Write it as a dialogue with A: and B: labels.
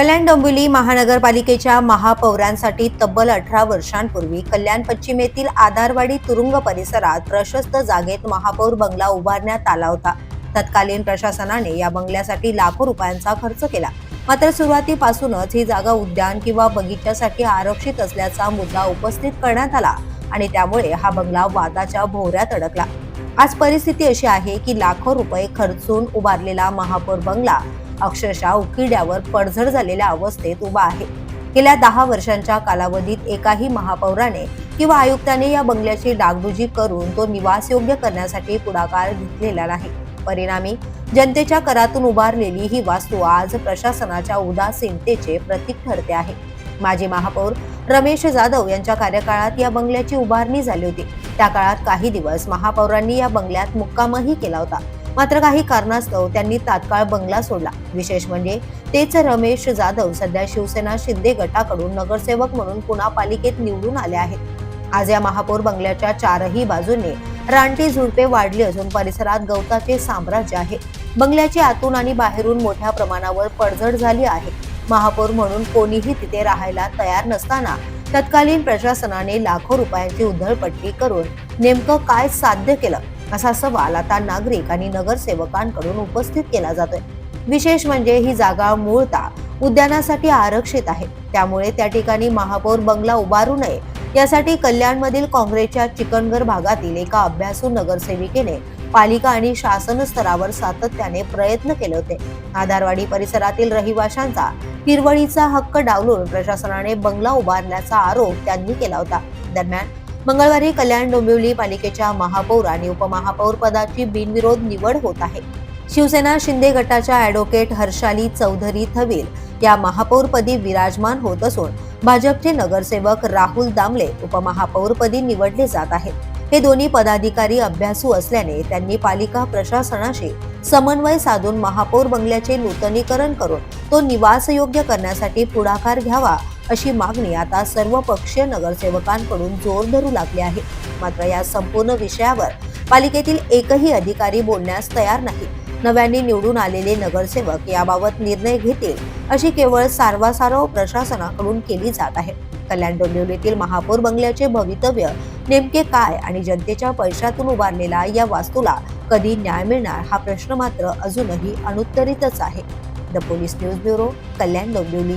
A: कल्याण डोंबिवली महानगरपालिकेच्या महापौरांसाठी तब्बल अठरा वर्षांपूर्वी कल्याण पश्चिमेतील आधारवाडी तुरुंग परिसरात प्रशस्त जागेत महापौर बंगला उभारण्यात आला होता. तत्कालीन प्रशासनाने या बंगल्यासाठी लाखो रुपयांचा खर्च केला. मात्र सुरुवातीपासूनच ही जागा उद्यान किंवा बगीच्यासाठी आरक्षित असल्याचा मुद्दा उपस्थित करण्यात आला आणि त्यामुळे हा बंगला वादाच्या भोवऱ्यात अडकला. आज परिस्थिती अशी आहे की लाखो रुपये खर्चून उभारलेला महापौर बंगला अक्षरशः उकिड्यावर पडझड झालेल्या अवस्थेत उभा आहे. गेल्या दहा वर्षांच्या कालावधीत एकाही महापौराने किंवा आयुक्ताने या बंगल्याची डागडुजी करून तो निवासयोग्य करण्यासाठी पुढाकार घेतलेला नाही. परिणामी जनतेच्या करातून उभारलेली ही वास्तू आज प्रशासनाच्या उदासीनतेचे प्रतीक ठरते आहे. माजी महापौर रमेश जाधव यांच्या कार्यकाळात या बंगल्याची उभारणी झाली होती. त्या काळात काही दिवस महापौरांनी या बंगल्यात मुक्कामही केला होता. मात्र काही कारणास्तव त्यांनी तात्काळ बंगला सोडला. विशेष म्हणजे तेच रमेश जाधव सध्या शिवसेना शिंदे गटाकडून नगरसेवक म्हणून पुन्हा पालिकेत निवडून आले आहेत. आज या महापौर बंगल्याच्या चारही बाजूने रानटी झुडपे वाढली असून परिसरात गवताचे साम्राज्य आहे. बंगल्याची आतून आणि बाहेरून मोठ्या प्रमाणावर पडझड झाली आहे. महापौर म्हणून कोणीही तिथे राहायला तयार नसताना तत्कालीन प्रशासनाने लाखो रुपयांची उधळपट्टी करून नेमकं काय साध्य केलं? असा सवाल आता नागरिक आणि नगरसेवकांकडून उपस्थित केला जातोय. विशेष म्हणजे ही जागा मूळता उद्यानासाठी आरक्षित आहे. त्यामुळे त्या ठिकाणी महापौर बंगला उभारू नये. यासाठी कल्याणमधील काँग्रेसच्या चिकनगर भागातील एका अभ्यासू नगरसेविकेने पालिका आणि शासन स्तरावर सातत्याने प्रयत्न केले होते. आधारवाडी परिसरातील रहिवाशांचा हिरवळीचा हक्क डावलून प्रशासनाने बंगला उभारण्याचा आरोप त्यांनी केला होता. दरम्यान मंगळवारी कल्याण डोंबिवली पालिकेच्या महापौर आणि उपमहापौर पदाची बिनविरोध निवड होत आहे. शिवसेना शिंदे गटाच्या ॲडव्होकेट हर्षाली चौधरी थवील या महापौरपदी विराजमान होत असून भाजपचे नगरसेवक राहुल दामले उपमहापौरपदी निवडले जात आहेत. हे दोन्ही पदाधिकारी अभ्यासू असल्याने त्यांनी पालिका प्रशासनाशी समन्वय साधून महापौर बंगल्याचे नूतनीकरण करून तो निवासयोग्य करण्यासाठी पुढाकार घ्यावा अशी मागणी आता सर्व पक्षीय नगरसेवकांकडून जोर धरू लागली आहे. मात्र या संपूर्ण विषयावर पालिकेतील एकही अधिकारी बोलण्यास तयार नाही. नव्याने निवडून आलेले नगरसेवक याबाबत निर्णय घेतील अशी केवळ सारवासारव प्रशासनाकडून केली जात आहे. कल्याण डोंबिवलीतील महापौर बंगल्याचे भवितव्य नेमके काय आणि जनतेच्या पैशातून उभारलेला या वास्तूला कधी न्याय मिळणार हा प्रश्न मात्र अजूनही अनुत्तरितच आहे. The police news bureau Kalyan Dombivli.